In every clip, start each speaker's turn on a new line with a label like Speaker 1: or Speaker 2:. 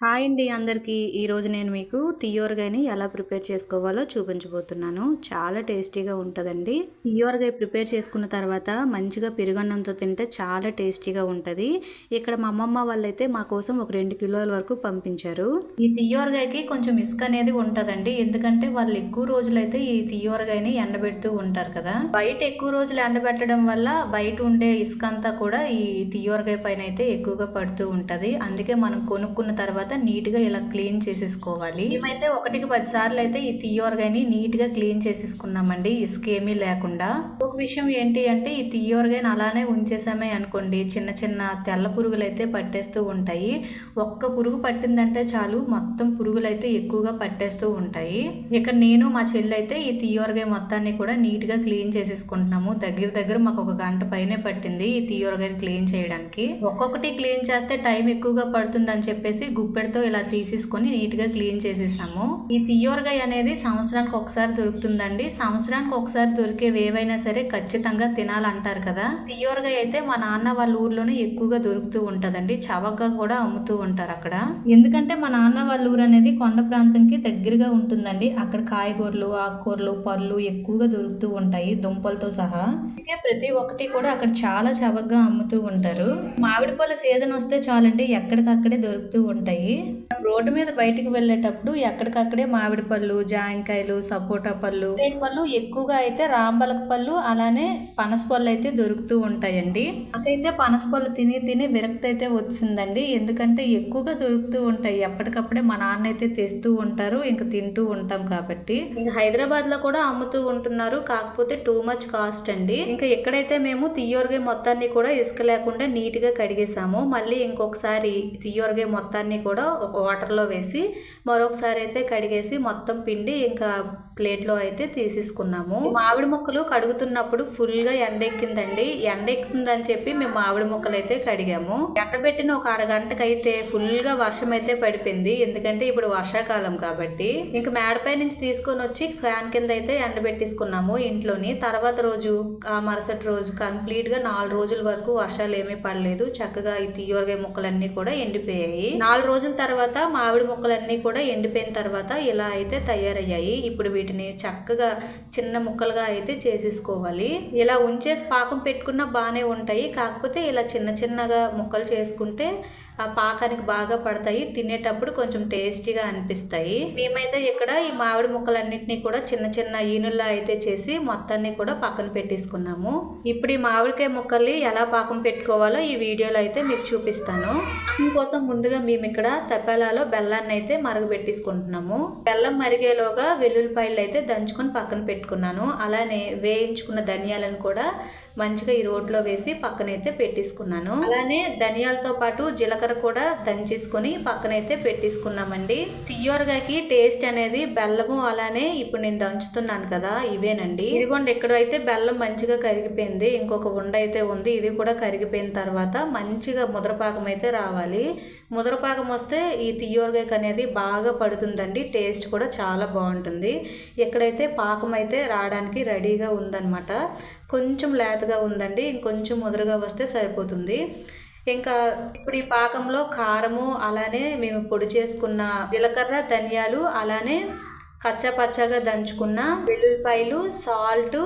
Speaker 1: Hi అండి అందరికీ. ఈరోజు నేను మీకు తియ్యోరగాయని ఎలా ప్రిపేర్ చేసుకోవాలో చూపించబోతున్నాను. చాలా టేస్టీగా ఉంటుందండి. తియ్యోరగాయ ప్రిపేర్ చేసుకున్న తర్వాత మంచిగా పెరుగన్నంతో తింటే చాలా టేస్టీగా ఉంటుంది. ఇక్కడ మా అమ్మమ్మ వాళ్ళైతే మా కోసం ఒక రెండు కిలోల వరకు పంపించారు. ఈ తియ్యోరగాయకి కొంచెం ఇసుక అనేది ఉంటుందండి. ఎందుకంటే వాళ్ళు ఎక్కువ రోజులైతే ఈ తియ్యోరగాయని ఎండబెడుతూ ఉంటారు కదా. బయట ఎక్కువ రోజులు ఎండబెట్టడం వల్ల బయట ఉండే ఇసుక అంతా కూడా ఈ తియ్యోరగాయ పైన అయితే ఎక్కువగా పడుతూ ఉంటుంది. అందుకే మనం కొనుక్కున్న తర్వాత తర్వాత నీట్గా ఇలా క్లీన్ చేసేసుకోవాలి. మేమైతే ఒకటికి పది సార్లు అయితే ఈ తియ్యోరగాయని నీట్గా క్లీన్ చేసేసుకున్నామండి. ఇసుక ఏమీ లేకుండా. ఒక విషయం ఏంటి అంటే ఈ తియ్యోరగాయని అలానే ఉంచేసామే అనుకోండి. చిన్న చిన్న తెల్ల పురుగులు అయితే పట్టేస్తూ ఉంటాయి. ఒక్క పురుగు పట్టిందంటే చాలు. మొత్తం పురుగులు అయితే ఎక్కువగా పట్టేస్తూ ఉంటాయి. ఇక నేను మా చెల్లి అయితే ఈ తియ్యోరగాయ మొత్తాన్ని కూడా నీట్గా క్లీన్ చేసేసుకుంటున్నాము. దగ్గర దగ్గర మాకు ఒక గంట పైనే పట్టింది ఈ తియ్యోరగాయని క్లీన్ చేయడానికి. ఒక్కొక్కటి క్లీన్ చేస్తే టైం ఎక్కువగా పడుతుందని చెప్పేసి గుప్పెడితో ఇలా తీసేసుకొని నీట్గా క్లీన్ చేసేసాము. ఈ తియ్యోరగాయ అనేది సంవత్సరానికి ఒకసారి దొరుకుతుందండి. సంవత్సరానికి ఒకసారి దొరికేవి ఏవైనా సరే ఖచ్చితంగా తినాలంటారు కదా. తియ్యోరగాయ అయితే మా నాన్న వాళ్ళ ఊర్లోనే ఎక్కువగా దొరుకుతూ ఉంటుందండి. చవకగా కూడా అమ్ముతూ ఉంటారు అక్కడ. ఎందుకంటే మా నాన్న వాళ్ళ ఊరు అనేది కొండ ప్రాంతంకి దగ్గరగా ఉంటుందండి. అక్కడ కాయగూరలు ఆకుకూరలు పళ్ళు ఎక్కువగా దొరుకుతూ ఉంటాయి దుంపలతో సహా. అందుకే ప్రతి ఒక్కటి కూడా అక్కడ చాలా చవకగా అమ్ముతూ ఉంటారు. మామిడి పళ్ళ సీజన్ వస్తే చాలండి ఎక్కడికక్కడే దొరుకుతూ ఉంటాయి. రోడ్డు మీద బయటికి వెళ్ళేటప్పుడు ఎక్కడికక్కడే మామిడి పళ్ళు జాంకాయలు సపోటా పళ్ళు. పళ్ళు ఎక్కువగా అయితే రాంబలక పళ్ళు అలానే పనస పళ్ళు అయితే దొరుకుతూ ఉంటాయండి. నాకైతే పనస పళ్ళు తిని తిని విరక్తి అయితే వచ్చిందండి ఎందుకంటే ఎక్కువగా దొరుకుతూ ఉంటాయి. ఎప్పటికప్పుడే మా నాన్న అయితే తెస్తూ ఉంటారు. ఇంకా తింటూ ఉంటాం కాబట్టి. హైదరాబాద్లో కూడా అమ్ముతూ ఉంటున్నారు. కాకపోతే టూ మచ్ కాస్ట్ అండి. ఇంకా ఎక్కడైతే మేము తియ్యోరగాయ మొత్తాన్ని కూడా ఇసుక లేకుండా నీట్గా కడిగేసాము. మళ్ళీ ఇంకొకసారి తియ్యోరగాయ మొత్తాన్ని కూడా ఒక వాటర్లో వేసి మరొకసారి అయితే కడిగేసి మొత్తం పిండి ఇంకా ప్లేట్లో అయితే తీసేసుకున్నాము. మామిడి మొక్కలు కడుగుతున్నప్పుడు ఫుల్గా ఎండ ఎక్కిందండి ఎండ ఎక్కుతుందని చెప్పి మేము మామిడి మొక్కలు అయితే కడిగాము. ఎండబెట్టిన ఒక అరగంటకైతే ఫుల్గా వర్షం అయితే పడిపోయింది. ఎందుకంటే ఇప్పుడు వర్షాకాలం కాబట్టి. ఇంక మేడపై నుంచి తీసుకొని వచ్చి ఫ్యాన్ కింద అయితే ఎండబెట్టేసుకున్నాము ఇంట్లోని. తర్వాత రోజు ఆ మరుసటి రోజు కంప్లీట్గా నాలుగు రోజుల వరకు వర్షాలు ఏమీ పడలేదు. చక్కగా ఈ తీయరగాయ మొక్కలన్నీ కూడా ఎండిపోయాయి. నాలుగు రోజుల తర్వాత మామిడి మొక్కలన్నీ కూడా ఎండిపోయిన తర్వాత ఇలా అయితే తయారయ్యాయి. ఇప్పుడు వీటిని చక్కగా చిన్న ముక్కలుగా అయితే చేసేసుకోవాలి. ఇలా ఉంచేసి పాకం పెట్టుకున్న బాగానే ఉంటాయి. కాకపోతే ఇలా చిన్న చిన్నగా ముక్కలు చేసుకుంటే ఆ పాకానికి బాగా పడతాయి. తినేటప్పుడు కొంచెం టేస్టీగా అనిపిస్తాయి. మేమైతే ఇక్కడ ఈ మామిడి ముక్కలన్నింటినీ కూడా చిన్న చిన్న ఈనుల్లా అయితే చేసి మొత్తాన్ని కూడా పక్కన పెట్టేసుకున్నాము. ఇప్పుడు ఈ మామిడికాయ ముక్కల్ని ఎలా పాకం పెట్టుకోవాలో ఈ వీడియోలో అయితే మీకు చూపిస్తాను. కోసం ముందుగా మేము ఇక్కడ తపాలాలో బెల్లాన్ని అయితే మరగబెట్టేసుకుంటున్నాము. బెల్లం మరిగేలోగా వెల్లుల్లిపాయలు అయితే దంచుకొని పక్కన పెట్టుకున్నాను. అలానే వేయించుకున్న ధనియాలను కూడా మంచిగా ఈ రోట్లో వేసి పక్కనైతే పెట్టేసుకున్నాను. అలానే ధనియాలతో పాటు జీలకర్ర కూడా దంచేసుకొని పక్కనైతే పెట్టేసుకున్నామండి. తియ్యోరగాకి టేస్ట్ అనేది బెల్లము అలానే ఇప్పుడు నేను దంచుతున్నాను కదా ఇవేనండి. ఇదిగోండి ఎక్కడైతే బెల్లం మంచిగా కరిగిపోయింది ఇంకొక ఉండ అయితే ఉంది ఇది కూడా కరిగిపోయిన తర్వాత మంచిగా ముద్రపాకం అయితే రావాలి. ముద్రపాకం వస్తే ఈ తియ్యోరగాయకి అనేది బాగా పడుతుందండి టేస్ట్ కూడా చాలా బాగుంటుంది. ఎక్కడైతే పాకం అయితే రావడానికి రెడీగా ఉందన్నమాట. కొంచెం లేతగా ఉందండి. ఇంకొంచెం ముదరగా వస్తే సరిపోతుంది. ఇంకా ఇప్పుడు ఈ పాకంలో కారము అలానే మేము పొడి చేసుకున్న జీలకర్ర ధనియాలు అలానే కచ్చపచ్చగా దంచుకున్న వెల్లుల్లిపాయలు సాల్ట్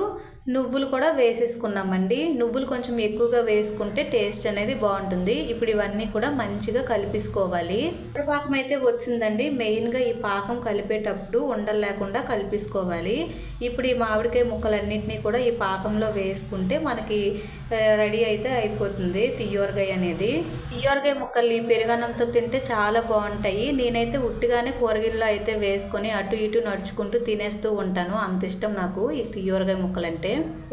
Speaker 1: నువ్వులు కూడా వేసేసుకున్నామండి. నువ్వులు కొంచెం ఎక్కువగా వేసుకుంటే టేస్ట్ అనేది బాగుంటుంది. ఇప్పుడు ఇవన్నీ కూడా మంచిగా కలిపేసుకోవాలి. పాకం అయితే వచ్చిందండి. మెయిన్గా ఈ పాకం కలిపేటప్పుడు ఉండలు లేకుండా కలిపేసుకోవాలి. ఇప్పుడు ఈ మామిడికాయ ముక్కలన్నింటినీ కూడా ఈ పాకంలో వేసుకుంటే మనకి రెడీ అయితే అయిపోతుంది తియ్యోరగాయ అనేది. తియ్యోరగాయ ముక్కల్ని పెరుగన్నంతో తింటే చాలా బాగుంటాయి. నేనైతే ఉట్టిగానే కూరగిల్లో అయితే వేసుకొని అటు ఇటు నడుచుకుంటూ తినేస్తూ ఉంటాను. అంత ఇష్టం నాకు ఈ తియ్యోరగాయ ముక్కలంటే.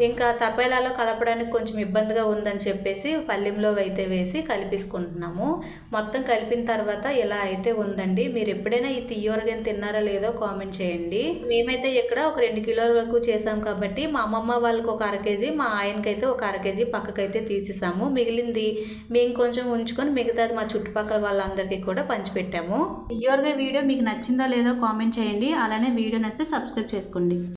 Speaker 1: ఇంకా తపేలాలో కలపడానికి కొంచెం ఇబ్బందిగా ఉందని చెప్పేసి పల్లెంలో అయితే వేసి కలిపేసుకుంటున్నాము. మొత్తం కలిపిన తర్వాత ఇలా అయితే ఉందండి? మీరు ఎప్పుడైనా ఈ తియ్యోరగాని తిన్నారా లేదో కామెంట్ చేయండి. మేమైతే ఇక్కడ ఒక రెండు కిలోల వరకు చేసాం కాబట్టి మా అమ్మమ్మ వాళ్ళకి ఒక అర కేజీ మా ఆయనకైతే ఒక అర కేజీ పక్కకైతే తీసేసాము. మిగిలింది మేము కొంచెం ఉంచుకొని మిగతాది మా చుట్టుపక్కల వాళ్ళందరికీ కూడా పంచిపెట్టాము. తియ్యోరగా వీడియో మీకు నచ్చిందో లేదో కామెంట్ చేయండి. అలానే వీడియో నచ్చితే సబ్స్క్రైబ్ చేసుకోండి.